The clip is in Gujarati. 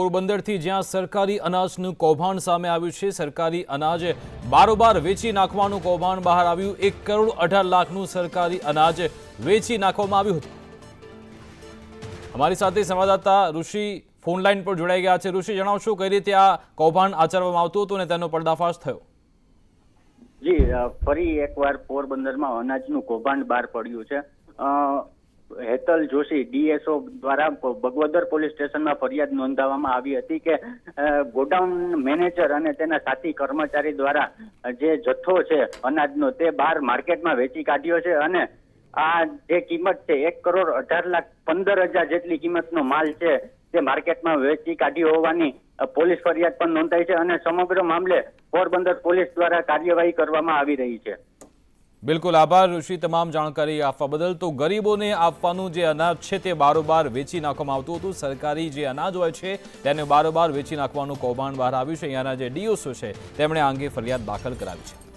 પોરબંદરથી જ્યાં સરકારી અનાજનું કૌભાંડ સામે આવ્યું છે, સરકારી અનાજ બારોબાર વેચી નાખવાનું કૌભાંડ બહાર આવ્યું. એક કરોડ અઢાર લાખનું સરકારી અનાજ વેચી નાખવામાં આવ્યું હતું. અમારી સાથે સંવાદદાતા ઋષિ ફોન લાઈન પર જોડાઈ ગયા છે. ઋષિ, જણાવશો કઈ રીતે આ કૌભાંડ આચરવામાં આવતું હતું અને તેનો પર્દાફાશ થયો? જી ફરી એકવાર પોરબંદરમાં અનાજનું કૌભાંડ બહાર પડ્યું છે. હેતલ જોશી, ડીએસઓ દ્વારા બગવદર પોલીસ સ્ટેશનમાં ફરિયાદ નોંધાવવામાં આવી હતી કે ગોડાઉન મેનેજર અને તેના સાથી કર્મચારી દ્વારા જે જથ્થો છે, અનાજનો તે બહાર માર્કેટમાં વેચી કાઢ્યો છે અને આ જે કિંમત છે, એક કરોડ અઢાર લાખ પંદર હજાર જેટલી કિંમતનો માલ છે, તે માર્કેટમાં વેચી કાઢ્યો હોવાની પોલીસ ફરિયાદ પણ નોંધાઈ છે અને સમગ્ર મામલે પોરબંદર પોલીસ દ્વારા કાર્યવાહી કરવામાં આવી રહી છે. બિલકુલ આભાર, ઋષિ, તમામ જાણકારી આપવા બદલ. તો ગરીબોને આપવાનું જે અનાજ છે તે બારોબાર વેચી નાખવામાં આવતું હતું. સરકારી જે અનાજ હોય છે તેને બારોબાર વેચી નાખવાનું કૌભાંડ બહાર આવ્યું છે. અહીંયાના જે ડીઓસો છે તેમણે આ અંગે ફરિયાદ દાખલ કરાવી છે.